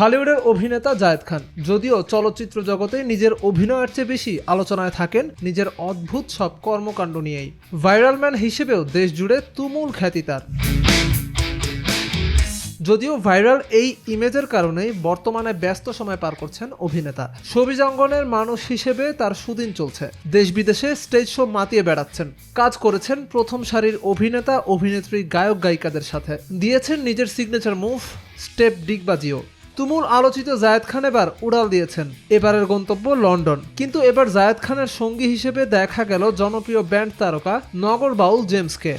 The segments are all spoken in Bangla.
ঢালিউডের অভিনেতা জায়েদ খান। যদিও চলচ্চিত্র জগতে নিজের অভিনয়ের চেয়ে বেশি আলোচনায় থাকেন নিজের অদ্ভুত সব কর্মকাণ্ড নিয়েই। ভাইরাল ম্যান হিসেবেও দেশ জুড়ে তুমুল খ্যাতি তার। যদিও ভাইরাল এই ইমেজের কারণেই বর্তমানে ব্যস্ত সময় পার করছেন অভিনেতা। ছবি অঙ্গনের মানুষ হিসেবে তার সুদিন চলছে। দেশ বিদেশে স্টেজ শো মাতিয়ে বেড়াচ্ছেন। কাজ করেছেন প্রথম সারির অভিনেতা, অভিনেত্রী গায়ক গায়িকাদের সাথে। দিয়েছেন নিজের সিগনেচার মুভ স্টেপ ডিগবাজিও। তুমুল আলোচিত জায়েদ খান এবার উড়াল দিয়েছেন। এবারের গন্তব্য লন্ডন। কিন্তু এবার জায়েদ খানের সঙ্গী হিসেবে দেখা গেল জনপ্রিয় ব্যান্ড তারকা নগর বাউল জেমসকে।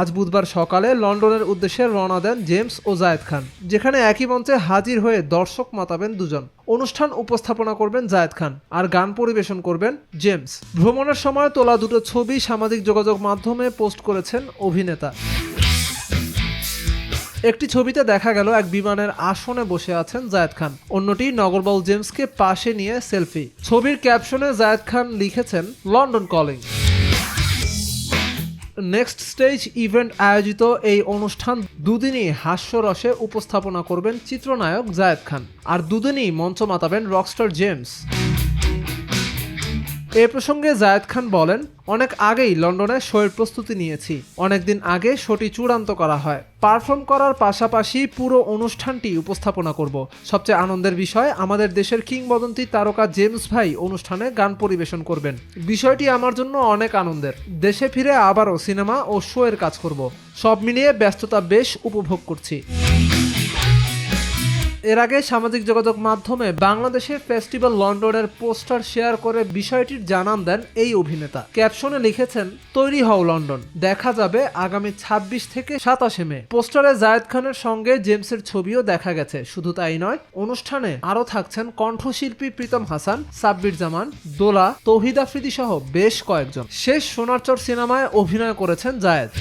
আজ বুধবার সকালে লন্ডনের উদ্দেশ্যে রওনা দেন জেমস ও জায়েদ খান, যেখানে একই মঞ্চে হাজির হয়ে দর্শক মাতাবেন দুজন। অনুষ্ঠান উপস্থাপনা করবেন জায়েদ খান আর গান পরিবেশন করবেন জেমস। ভ্রমণের সময় তোলা দুটো ছবি সামাজিক যোগাযোগ মাধ্যমে পোস্ট করেছেন অভিনেতা। একটি ছবিতে দেখা গেল এক বিমানের আসনে বসে আছেন জায়েদ খান। অন্যটি নগরবাউল জেমসকে পাশে নিয়ে সেলফি। ছবির ক্যাপশনে জায়েদ খান লিখেছেন, London calling next stage event আয়োজিত এই অনুষ্ঠান দুদিনই হাস্যরসে উপস্থাপনা করবেন চিত্রনায়ক জায়েদ খান। আর দুদিনই মঞ্চ মাতাবেন রকস্টার জেমস। এ প্রসঙ্গে জায়েদ খান বলেন, অনেক আগেই লন্ডনে শোয়ের প্রস্তুতি নিয়েছি। অনেকদিন আগে শোটি চূড়ান্ত করা হয়। পারফর্ম করার পাশাপাশি পুরো অনুষ্ঠানটি উপস্থাপনা করব। সবচেয়ে আনন্দের বিষয়, আমাদের দেশের কিংবদন্তি তারকা জেমস ভাই অনুষ্ঠানে গান পরিবেশন করবেন। বিষয়টি আমার জন্য অনেক আনন্দের। দেশে ফিরে আবারও সিনেমা ও শোয়ের কাজ করব। সব মিলিয়ে ব্যস্ততা বেশ উপভোগ করছি। এর আগে সামাজিক যোগাযোগ মাধ্যমে বাংলাদেশের ফেস্টিভ্যাল লন্ডনের পোস্টার শেয়ার করে বিষয়টির জানান দেন এই অভিনেতা। ক্যাপশনে লিখেছেন, তৈরি হও লন্ডন, দেখা যাবে আগামী ২৬ থেকে সাতাশে মে। পোস্টারে জায়েদ খানের সঙ্গে জেমসের ছবিও দেখা গেছে। শুধু তাই নয়, অনুষ্ঠানে আরও থাকছেন কণ্ঠশিল্পী প্রীতম হাসান সাব্বির জামান দোলা, তৌহিদ আফ্রিদি সহ বেশ কয়েকজন। শেষ সোনারচর সিনেমায় অভিনয় করেছেন জায়েদ।